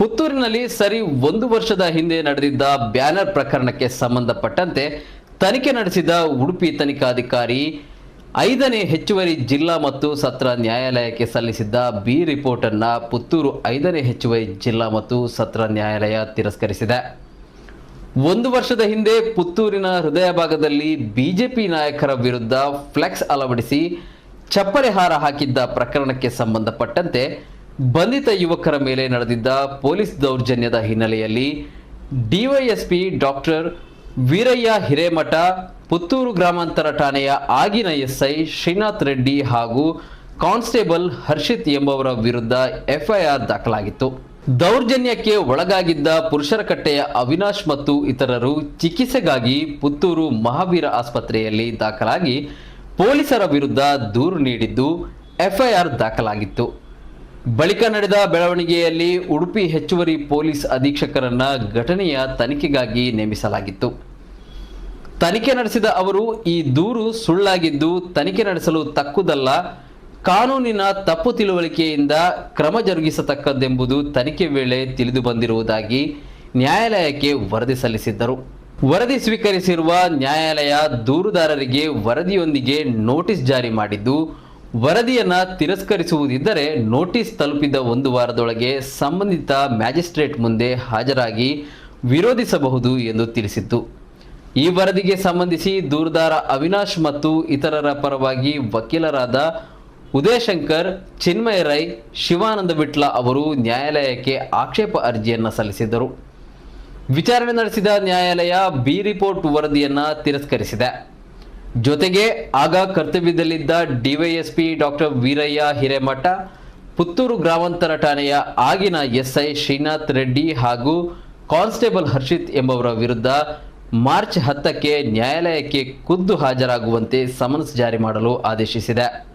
ಪುತ್ತೂರಿನಲ್ಲಿ ಸರಿ ಒಂದು ವರ್ಷದ ಹಿಂದೆ ನಡೆದಿದ್ದ ಬ್ಯಾನರ್ ಪ್ರಕರಣಕ್ಕೆ ಸಂಬಂಧಪಟ್ಟಂತೆ ತನಿಖೆ ನಡೆಸಿದ ಉಡುಪಿ ತನಿಖಾಧಿಕಾರಿ, ಐದನೇ ಹೆಚ್ಚುವರಿ ಜಿಲ್ಲಾ ಮತ್ತು ಸತ್ರ ನ್ಯಾಯಾಲಯಕ್ಕೆ ಸಲ್ಲಿಸಿದ್ದ ಬಿ ರಿಪೋರ್ಟ್ ಅನ್ನ ಪುತ್ತೂರು ಐದನೇ ಹೆಚ್ಚುವರಿ ಜಿಲ್ಲಾ ಮತ್ತು ಸತ್ರ ನ್ಯಾಯಾಲಯ ತಿರಸ್ಕರಿಸಿದೆ. ಒಂದು ವರ್ಷದ ಹಿಂದೆ ಪುತ್ತೂರಿನ ಹೃದಯ ಭಾಗದಲ್ಲಿ ಬಿಜೆಪಿ ನಾಯಕರ ವಿರುದ್ಧ ಫ್ಲೆಕ್ಸ್ ಅಳವಡಿಸಿ ಚಪ್ಪರೆ ಹಾರ ಹಾಕಿದ್ದ ಪ್ರಕರಣಕ್ಕೆ ಸಂಬಂಧಪಟ್ಟಂತೆ ಬಂಧಿತ ಯುವಕರ ಮೇಲೆ ನಡೆದಿದ್ದ ಪೊಲೀಸ್ ದೌರ್ಜನ್ಯದ ಹಿನ್ನೆಲೆಯಲ್ಲಿ ಡಿವೈಎಸ್ಪಿ ಡಾಕ್ಟರ್ ವೀರಯ್ಯ ಹಿರೇಮಠ, ಪುತ್ತೂರು ಗ್ರಾಮಾಂತರ ಠಾಣೆಯ ಆಗಿನ ಎಸ್ಐ ಶ್ರೀನಾಥ್ ರೆಡ್ಡಿ ಹಾಗೂ ಕಾನ್ಸ್ಟೇಬಲ್ ಹರ್ಷಿತ್ ಎಂಬವರ ವಿರುದ್ಧ ಎಫ್ಐಆರ್ ದಾಖಲಾಗಿತ್ತು. ದೌರ್ಜನ್ಯಕ್ಕೆ ಒಳಗಾಗಿದ್ದ ಪುರುಷರ ಕಟ್ಟೆಯ ಅವಿನಾಶ್ ಮತ್ತು ಇತರರು ಚಿಕಿತ್ಸೆಗಾಗಿ ಪುತ್ತೂರು ಮಹಾವೀರ ಆಸ್ಪತ್ರೆಯಲ್ಲಿ ದಾಖಲಾಗಿ ಪೊಲೀಸರ ವಿರುದ್ಧ ದೂರು ನೀಡಿದ್ದು ಎಫ್ಐಆರ್ ದಾಖಲಾಗಿತ್ತು. ಬಳಿಕ ನಡೆದ ಬೆಳವಣಿಗೆಯಲ್ಲಿ ಉಡುಪಿ ಹೆಚ್ಚುವರಿ ಪೊಲೀಸ್ ಅಧೀಕ್ಷಕರನ್ನ ಘಟನೆಯ ತನಿಖೆಗಾಗಿ ನೇಮಿಸಲಾಗಿತ್ತು. ತನಿಖೆ ನಡೆಸಿದ ಅವರು, ಈ ದೂರು ಸುಳ್ಳಾಗಿದ್ದು ತನಿಖೆ ನಡೆಸಲು ತಕ್ಕುದಲ್ಲ, ಕಾನೂನಿನ ತಪ್ಪು ತಿಳುವಳಿಕೆಯಿಂದ ಕ್ರಮ ಜರುಗಿಸತಕ್ಕದ್ದೆಂಬುದು ತನಿಖೆ ವೇಳೆ ತಿಳಿದು ಬಂದಿರುವುದಾಗಿ ನ್ಯಾಯಾಲಯಕ್ಕೆ ವರದಿ ಸಲ್ಲಿಸಿದ್ದರು. ವರದಿ ಸ್ವೀಕರಿಸಿರುವ ನ್ಯಾಯಾಲಯ ದೂರುದಾರರಿಗೆ ವರದಿಯೊಂದಿಗೆ ನೋಟಿಸ್ ಜಾರಿ ಮಾಡಿದ್ದು ವರದಿಯನ್ನ ತಿರಸ್ಕರಿಸುವುದಿದ್ದರೆ ನೋಟಿಸ್ ತಲುಪಿದ ಒಂದು ವಾರದೊಳಗೆ ಸಂಬಂಧಿತ ಮ್ಯಾಜಿಸ್ಟ್ರೇಟ್ ಮುಂದೆ ಹಾಜರಾಗಿ ವಿರೋಧಿಸಬಹುದು ಎಂದು ತಿಳಿಸಿತ್ತು. ಈ ವರದಿಗೆ ಸಂಬಂಧಿಸಿ ದೂರದಾರ ಅವಿನಾಶ್ ಮತ್ತು ಇತರರ ಪರವಾಗಿ ವಕೀಲರಾದ ಉದಯಶಂಕರ್, ಚಿನ್ಮಯ ರೈ, ಶಿವಾನಂದ ವಿಟ್ಲ ಅವರು ನ್ಯಾಯಾಲಯಕ್ಕೆ ಆಕ್ಷೇಪ ಅರ್ಜಿಯನ್ನು ಸಲ್ಲಿಸಿದ್ದರು. ವಿಚಾರಣೆ ನಡೆಸಿದ ನ್ಯಾಯಾಲಯ ಬಿ ರಿಪೋರ್ಟ್ ವರದಿಯನ್ನು ತಿರಸ್ಕರಿಸಿದೆ. ಜೊತೆಗೆ ಆಗ ಕರ್ತವ್ಯದಲ್ಲಿದ್ದ ಡಿವೈಎಸ್ಪಿ ಡಾಕ್ಟರ್ ವೀರಯ್ಯ ಹಿರೇಮಠ, ಪುತ್ತೂರು ಗ್ರಾಮಾಂತರ ಠಾಣೆಯ ಆಗಿನ ಎಸ್ಐ ಶ್ರೀನಾಥ್ ರೆಡ್ಡಿ ಹಾಗೂ ಕಾನ್ಸ್ಟೇಬಲ್ ಹರ್ಷಿತ್ ಎಂಬವರ ವಿರುದ್ಧ ಮಾರ್ಚ್ ಹತ್ತಕ್ಕೆ ನ್ಯಾಯಾಲಯಕ್ಕೆ ಖುದ್ದು ಹಾಜರಾಗುವಂತೆ ಸಮನ್ಸ್ ಜಾರಿ ಮಾಡಲು ಆದೇಶಿಸಿದೆ.